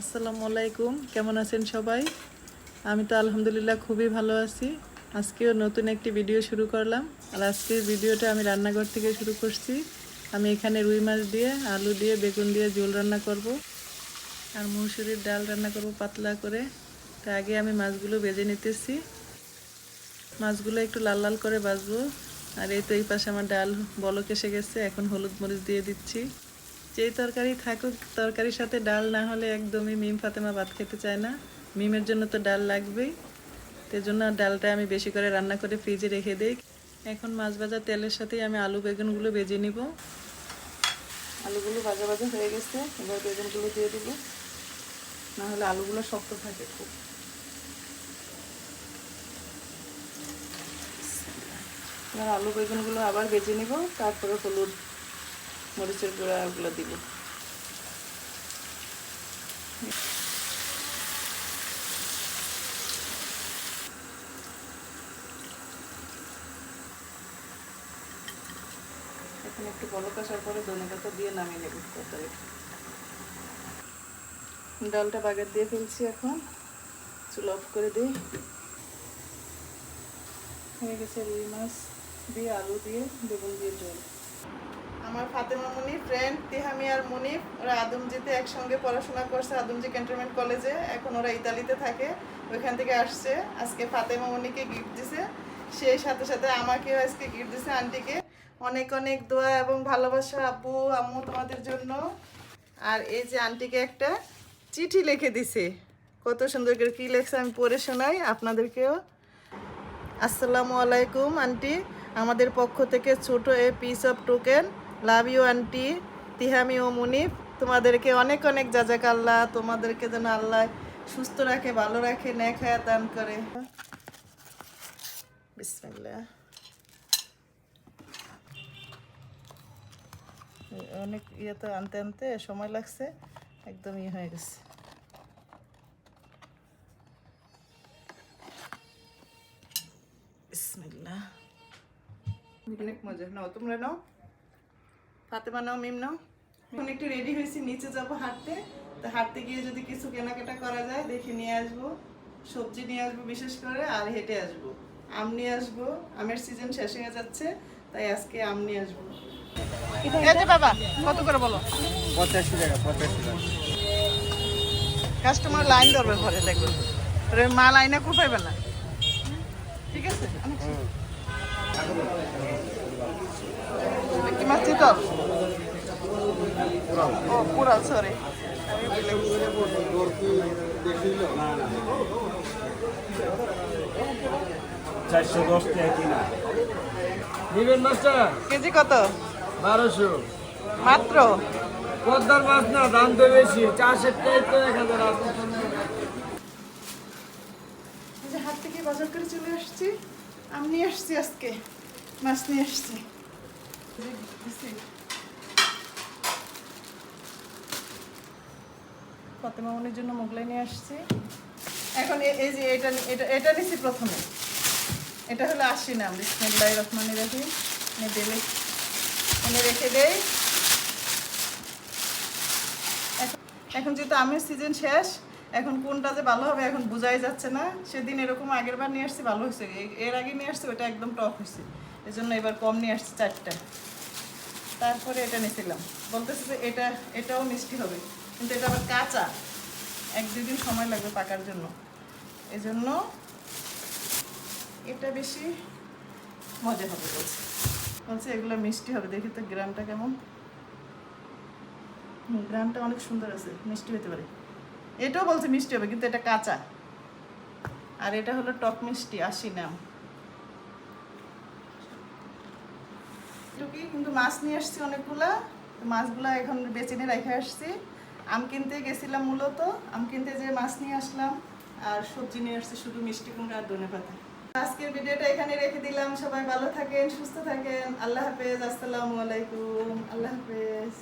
আসসালামু আলাইকুম। কেমন আছেন সবাই? আমি তো আলহামদুলিল্লাহ খুবই ভালো আছি। আজকেও নতুন একটি ভিডিও শুরু করলাম। আর আজকের ভিডিওটা আমি রান্নাঘর থেকে শুরু করছি। আমি এখানে রুই মাছ দিয়ে, আলু দিয়ে, বেগুন দিয়ে ঝোল রান্না করব। আর মুসুরির ডাল রান্না করব পাতলা করে। তা আগে আমি মাছগুলো বেজে নিতেছি। মাছগুলো একটু লাল লাল করে ভাজবো। আর এই তো এই পাশে আমার ডাল বলক এসে গেছে। এখন হলুদ মরিচ দিয়ে দিচ্ছি। যেই তরকারি থাকুক, তরকারির সাথে ডাল না হলে একদমই মিম ফাতেমা ভাত খেতে চায় না। মিমের জন্য তো ডাল লাগবেই। সেই জন্য ডালটা আমি বেশি করে রান্না করে ফ্রিজে রেখে দিই। এখন মাছ ভাজা তেলের সাথেই আমি আলু বেগুনগুলো বেজে নিব। আলুগুলো ভাজা ভাজা হয়ে গেছে, এবার বেগুনগুলো দিয়ে দিব। না হলে আলুগুলো শক্ত থাকে খুব। এবার আলু বেগুনগুলো আবার বেজে নিব, তারপরে হলুদ মরিচের গুঁড়া ওগুলো দিব। এখন একটু বলক আসার পরে ধনে পাতা দিয়ে নামিয়ে নেব তরকারি। ডালটা বাগার দিয়ে ফেলছি এখন। চুল অফ করে দিই। হয়ে গেছে রুই মাছ দিয়ে আলু দিয়ে বেগুন দিয়ে জল আমার ফাতেমা মুনি ফ্রেন্ড তিহামি আর মুনিফ ওরা আদমজিতে একসঙ্গে পড়াশোনা করছে আদমজি ক্যান্টনমেন্ট কলেজে এখন ওরা ইতালিতে থাকে, ওইখান থেকে আসছে। আজকে ফাতেমা মুনিকে গিফট দিছে। সেই সাথে সাথে আমাকেও আজকে গিফট দিছে আন্টিকে। অনেক অনেক দোয়া এবং ভালোবাসা, আব্বু, আম্মু তোমাদের জন্য। আর এই যে আন্টিকে একটা চিঠি লিখে দিছে। কত সুন্দর করে কী লেখছে আমি পড়ে শোনাই আপনাদেরকেও। আসসালামু আলাইকুম, আন্টি। আমাদের পক্ষ থেকে ছোট a piece of token love you aunty Tihami ও মুনিফ, তোমাদেরকে অনেক অনেক জাজাক আল্লাহ। তোমাদেরকে যেন আল্লাহ সুস্থ রাখে, ভালো রাখে হায়াত দান করে। বিসমিল্লাহ। অনেক ইয়ে তো আনতে আনতে সময় লাগছে, একদম ইয়ে হয়ে গেছে। অনেক মজা। নাও, তোমরা নাও। ফাতেমা নাও মিম নাও। এখন একটু রেডি হয়েছি নিচে যাব হাঁটতে। তো হাঁটতে গিয়ে যদি কিছু কেনাকাটা করা যায় দেখে নিয়ে আসব। সবজি নিয়ে আসব বিশেষ করে আর হেঁটে আসব। আম নিয়ে আসব। আমের সিজন শেষ হয়ে যাচ্ছে তাই আজকে আম নিয়ে আসব। বাবা কত করে বলো? পঁচাশি টাকা পঁচাশি টাকা। কাস্টমার লাইন ধরবে ঘরে দেখবেন তোরে মা লাইনে কুপাইবে না ঠিক আছে। কি মাছ চিতল ও পুরা সরি আমি চারশো দশ টাকা কিনা। নিবেন মাছটা? কেজি কত? বারোশো। মাত্র? পদ্মার মাছ না দাম তো বেশি। চারশের তো এক হাজার হাত থেকে বাজার করে চলে আসছি। আমি নিয়ে আসছি আজকে। মাছ নিয়ে আসছি। ফাতেমা মনির জন্য মোগলাই নিয়ে আসছি। এখন এই যে এটা এটা এটা নিছি প্রথমে। এটা হলো আশি নাম বিসমিল্লাহ রহমান রাহিম। এনে দেবে এনে রেখে দেই। এখন যেহেতু আমের সিজন শেষ এখন কোনটা যে ভালো হবে এখন বোঝাই যাচ্ছে না। সেদিন এরকম আগের বার নিয়ে আসছি, ভালো হয়েছে। এর আগে নিয়ে আসছি ওটা একদম টক হয়েছে। জন্য এবার কম নিয়ে আসছি চারটা। তারপরে এটা নিয়েছিলাম বলতেছে যে এটা, এটাও মিষ্টি হবে। কিন্তু এটা আবার কাঁচা। এক দুই দিন সময় লাগবে পাকার জন্য। এই জন্য এটা বেশি মজা হবে বলছে। বলছে, এগুলো মিষ্টি হবে। দেখি তো গ্রামটা কেমন। গ্রামটা অনেক সুন্দর আছে, মিষ্টি হতে পারে। এটাও বলছে মিষ্টি হবে, কিন্তু এটা কাঁচা। আর এটা হলো টক মিষ্টি, আশি নাম কিন্তু মাছ নিয়ে আসছি অনেকগুলা। মাছগুলা এখন বেচে নিয়ে রেখে আসছি। আম কিনতে গেছিলাম মূলত। আম কিনতে যে মাছ নিয়ে আসলাম। আর সবজি নিয়ে আসছি শুধু মিষ্টি কুমড়া আর ধনে পাতা। আজকের ভিডিওটা এখানে রেখে দিলাম। সবাই ভালো থাকেন, সুস্থ থাকেন। আল্লাহ হাফেজ। আসসালামু আলাইকুম। আল্লাহ হাফেজ।